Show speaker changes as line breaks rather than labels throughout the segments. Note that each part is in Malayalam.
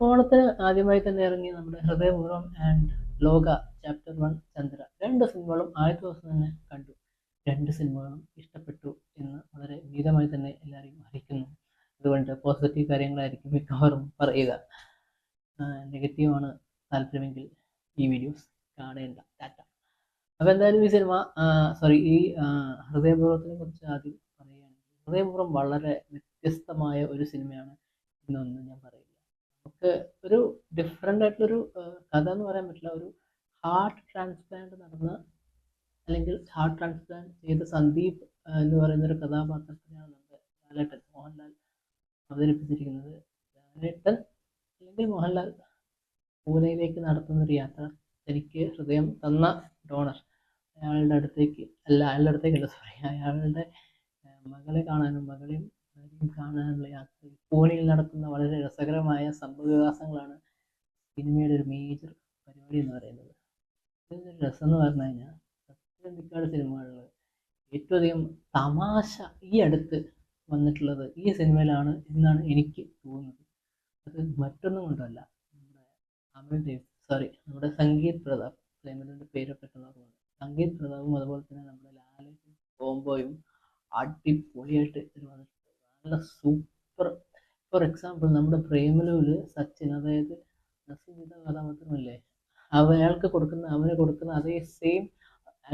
ഓണത്തിന് ആദ്യമായി തന്നെ ഇറങ്ങിയ നമ്മുടെ Hridayapoorvam and Lokah chapter one Chandra. രണ്ട് സിനിമകളും ആദ്യ ദിവസം തന്നെ കണ്ടു. രണ്ട് സിനിമകളും ഇഷ്ടപ്പെട്ടു എന്ന് വളരെ മീതമായി തന്നെ എല്ലാവരെയും അറിയിക്കുന്നു. അതുകൊണ്ട് പോസിറ്റീവ് കാര്യങ്ങളായിരിക്കും മിക്കവാറും പറയുക. നെഗറ്റീവാണ് താല്പര്യമെങ്കിൽ ഈ വീഡിയോസ് കാണേണ്ട. ടാറ്റ അപ്പോൾ എന്തായാലും ഈ സിനിമ സോറി ഈ ഹൃദയപൂർവത്തിനെ കുറിച്ച് ആദ്യം പറയുകയാണെങ്കിൽ ഹൃദയപൂർവം വളരെ വ്യത്യസ്തമായ ഒരു സിനിമയാണ് ഇന്നൊന്നും ഞാൻ പറയില്ല നമുക്ക് ഒരു ഡിഫറെന്റ് ആയിട്ടുള്ളൊരു കഥ എന്ന് പറയാൻ പറ്റില്ല. ഒരു ഹാർട്ട് ട്രാൻസ്പ്ലാന്റ് നടന്ന അല്ലെങ്കിൽ ഹാർട്ട് ട്രാൻസ്പ്ലാന്റ് ചെയ്ത സന്ദീപ് എന്ന് പറയുന്ന ഒരു കഥാപാത്രത്തിനാണ് നമ്മുടെ ലാലേട്ടൻ മോഹൻലാൽ അവതരിപ്പിച്ചിരിക്കുന്നത്. ലാലേട്ടൻ അല്ലെങ്കിൽ മോഹൻലാൽ പൂനെയിലേക്ക് നടത്തുന്ന ഒരു യാത്ര എനിക്ക് ഹൃദയം തന്ന ഡോണർ അയാളുടെ അടുത്തേക്ക് അല്ല അയാളുടെ അടുത്തേക്കല്ല സോറി അയാളുടെ മകളെ കാണാനും മകളെയും ഭാര്യയും കാണാനുള്ള യാത്ര പൂനെയിൽ നടക്കുന്ന വളരെ രസകരമായ സംഭവവികാസങ്ങളാണ് സിനിമയുടെ ഒരു മേജർ പരിപാടി എന്ന് പറയുന്നത്. ഇതിന്റെ രസം എന്ന് പറഞ്ഞു കഴിഞ്ഞാൽ സത്യനന്ദിക്കാട് സിനിമകളിൽ ഏറ്റവും അധികം തമാശ ഈ അടുത്ത് വന്നിട്ടുള്ളത് ഈ സിനിമയിലാണ് എന്നാണ് എനിക്ക് തോന്നുന്നത്. അത് മറ്റൊന്നും കൊണ്ടല്ല. നമ്മുടെ അമൽ ദേവ് സോറി നമ്മുടെ സംഗീത് പ്രതാപ് സിനിമയുടെ പേര് പെട്ടെന്ന് ഓർമ്മ സംഗീത് പ്രതാപും അതുപോലെ തന്നെ നമ്മുടെ ലാലും കോംബോയും അടിപൊളിയായിട്ട് ഇതിൽ വന്നിട്ടുണ്ട്. നല്ല സൂപ്പർ ഫോർ എക്സാമ്പിൾ നമ്മുടെ പ്രേമലുവിൽ സച്ചിൻ അതായത് നസീമിന്റെ കഥാപാത്രമല്ലേ? അയാൾക്ക് കൊടുക്കുന്ന അവന് കൊടുക്കുന്ന അതേ സെയിം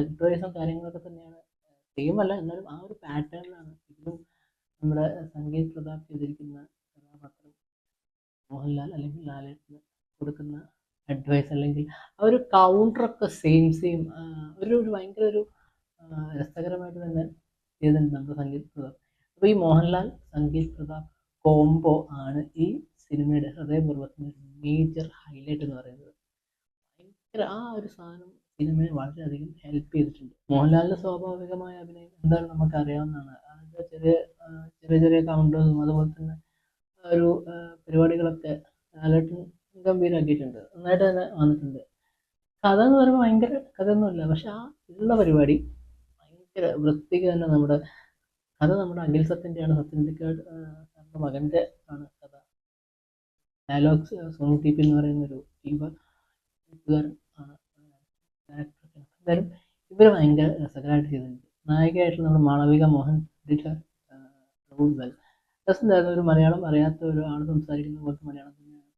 അഡ്വൈസും കാര്യങ്ങളൊക്കെ തന്നെയാണ്. സെയിം അല്ല എന്നാലും ആ ഒരു പാറ്റേണിലാണ് ഇതിലും നമ്മുടെ സംഗീത് പ്രതാപ് ചെയ്തിരിക്കുന്ന കഥാപാത്രം. മോഹൻലാൽ അല്ലെങ്കിൽ ലാലേട്ടന് കൊടുക്കുന്ന അഡ്വൈസ് അല്ലെങ്കിൽ ആ ഒരു കൗണ്ടറൊക്കെ സെയിം സെയിം ഒരു ഒരു ഭയങ്കര ഒരു രസകരമായിട്ട് തന്നെ ചെയ്തിട്ടുണ്ട് നമ്മുടെ സംഗീത് പ്രതാപ്. അപ്പോൾ ഈ മോഹൻലാൽ സംഗീത് പ്രതാപ് കോംബോ ആണ് ഈ സിനിമയുടെ ഹൃദയപൂർവത്തിന്റെ മേജർ ഹൈലൈറ്റ് എന്ന് പറയുന്നത്. ഭയങ്കര ആ ഒരു സാധനം സിനിമയെ വളരെയധികം ഹെൽപ്പ് ചെയ്തിട്ടുണ്ട്. മോഹൻലാലിന്റെ സ്വാഭാവികമായ അഭിനയം എന്തായാലും നമുക്ക് അറിയാവുന്നതാണ് ചെറിയ ചെറിയ ചെറിയ കൗണ്ടേഴ്സും അതുപോലെ തന്നെ ഒരു പരിപാടികളൊക്കെ ലാലേട്ടൻ ഗംഭീരമാക്കിയിട്ടുണ്ട് നന്നായിട്ട് തന്നെ വന്നിട്ടുണ്ട്. കഥ എന്ന് പറയുമ്പോൾ ഭയങ്കര കഥയൊന്നുമില്ല പക്ഷെ ആ ഉള്ള പരിപാടി ഭയങ്കര വൃത്തിക്ക് തന്നെ നമ്മുടെ കഥ നമ്മുടെ അഖിൽ സത്യന്റെയാണ്. സത്യന്തിക്കാട് സാറിന്റെ മകന്റെ ആണ് കഥ. ഡയലോഗ്സ് സോണു ടി പി എന്ന് പറയുന്ന ഒരു ടീമർ എഴുത്തുകാരൻ ആണ് എന്തായാലും ഇവർ ഭയങ്കര രസകരമായിട്ട് ചെയ്തിട്ടുണ്ട്. നായികയായിട്ടുള്ള നമ്മുടെ മാളവിക മോഹൻ വെൽ രസമുണ്ടായിരുന്നു ഒരു മലയാളം അറിയാത്ത ഒരു ആൾ സംസാരിക്കുന്ന പോലത്തെ മലയാളം തന്നെയാണ്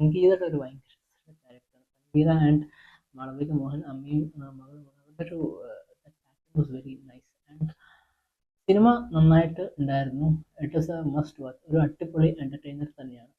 സംഗീതയുടെ ഒരു ഭയങ്കര ക്യാരക്ടറാണ് സംഗീത ആൻഡ് മാളവിക മോഹൻ അമ്മയും മകളും അവരുടെ ഒരു വെരി നൈസ് ആൻഡ് സിനിമ നന്നായിട്ട് ഉണ്ടായിരുന്നു. It is a must watch ഒരു അടിപൊളി എന്റർടൈനർ തന്നെയാണ്.